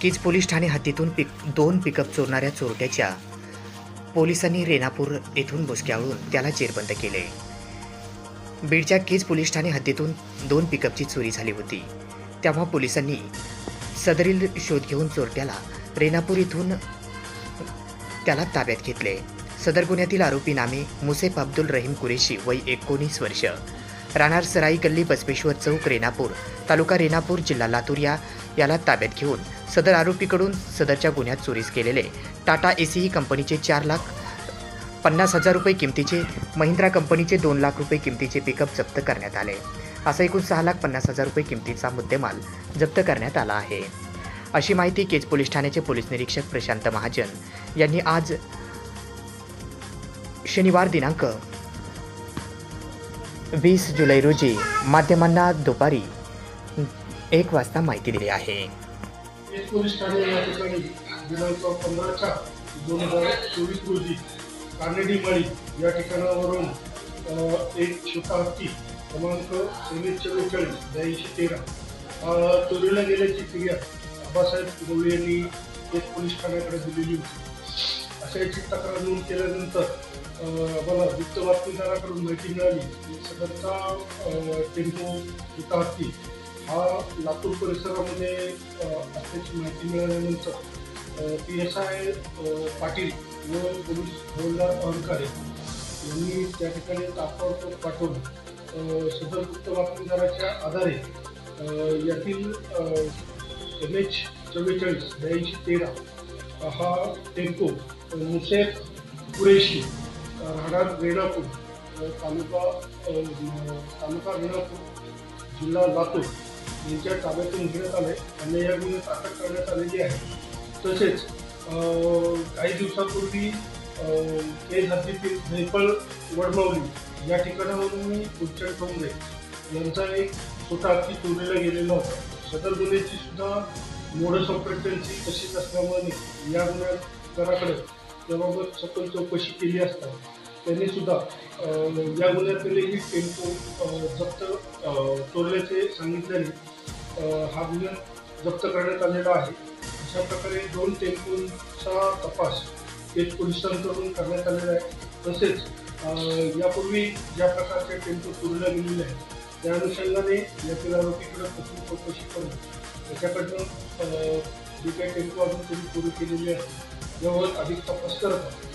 Keys police ठाणे हद्दीतून pick दोन पिकअप चोरणाऱ्या चोरट्याच्या. पोलिसांनी रेणापूर येथून बुसक्यावरून त्याला जेरबंद केले. बीडच्या कीज पोलीस ठाणे हद्दीतून दोन पिकअपची चोरी झाली होती. तेव्हा पोलिसांनी सदरील शोध घेऊन चोरट्याला रेणापूर येथून त्याला ताब्यात घेतले. सदर गुन्ह्यातील आरोपी नामे मुसेफ अब्दुल रहीम कुरेशी वय एकोणीस वर्ष. राहणार सराई गल्ली बसवेश्वर चौक रेणापूर. तालुका रेणापूर जिल्हा लातूर या याला ताब्यात घेऊन सदर आरोपीकडून सदरच्या गुन्ह्यात चोरीस केलेले. टाटा एसीई कंपनीचे चार लाख पन्नास हजार रुपये किमतीचे महिंद्रा कंपनीचे दोन लाख रुपये किमतीचे पिकअप जप्त करण्यात आले. असा एकूण सहा लाख पन्नास हजार रुपये किमतीचा मुद्देमाल जप्त करण्यात आला आहे. अशी माहिती केज पोलीस ठाण्याचे पोलीस निरीक्षक प्रशांत महाजन यांनी आज शनिवार दिनांक वीस जुलै रोजी माध्यमांना दुपारी एक वाजता माहिती दिली आहे. एक या ठिकाणी दिनांक पंधरा चार दोन हजार चोवीस रोजी कानेडी माळी या ठिकाणावरून एक छोटा हत्ती क्रमांक एम चव्वेचाळीस ब्याऐंशी तेरा चोरीला गेल्याची फिर्याद आबासाहेब गवळी यांनी एक पोलीस ठाण्याकडे दिलेली होती. शैक्षिक तक्रार नोंद केल्यानंतर मला आम्हाला गुप्त बातमीदाराकडून माहिती मिळाली की सदरचा टेम्पो छोटा हा लातूर परिसरामध्ये असल्याची माहिती मिळाल्यानंतर पी एस आय पाटील व पोलीस हवालदार अहंकारे यांनी त्या ठिकाणी तात्काळ पाठवून सदर गुप्त बातमीदाराच्या आधारे यातील एम एच चव्वेचाळीस ब्याऐंशी तेरा हा टेम्पो मुसेफ कुरेशी राहणार रेणापूर तालुका तालुका रेणापूर जिल्हा लातूर. यांच्या ताब्यातून घेण्यात आले त्यांना या गुन्ह्यात अटक करण्यात आलेली आहे. तसेच काही दिवसापूर्वी अं, केज हद्दीतील झैपळ वडमावली या ठिकाणावरून उच्चन ठोंबरे यांचा एक छोटा हत्ती चोरीला गेलेला होता. सदर गुन्ह्याची सुद्धा मोडस ऑपरेटरची तशीच असल्यामुळे या गुन्हेगाराकडे त्याबाबत सखोल चौकशी केली असता त्यांनी सुद्धा या गुन्ह्यातले ही टेम्पो जप्त चोरल्याचे सांगितल्याने हा गुन्हा जप्त करण्यात आलेला आहे. अशा प्रकारे दोन टेम्पोचा तपास पेठ पोलिसांकडून करण्यात आलेला आहे. तसेच यापूर्वी ज्या प्रकारचे टेम्पो चोरल्या गेलेले आहेत त्या अनुषंगाने यातील आरोपीकडे कसून चौकशी करून त्याच्याकडनं जे काही टेम्पो अजून त्यांनी चोरी केलेली आहे यावर अधिक तपास करत आहे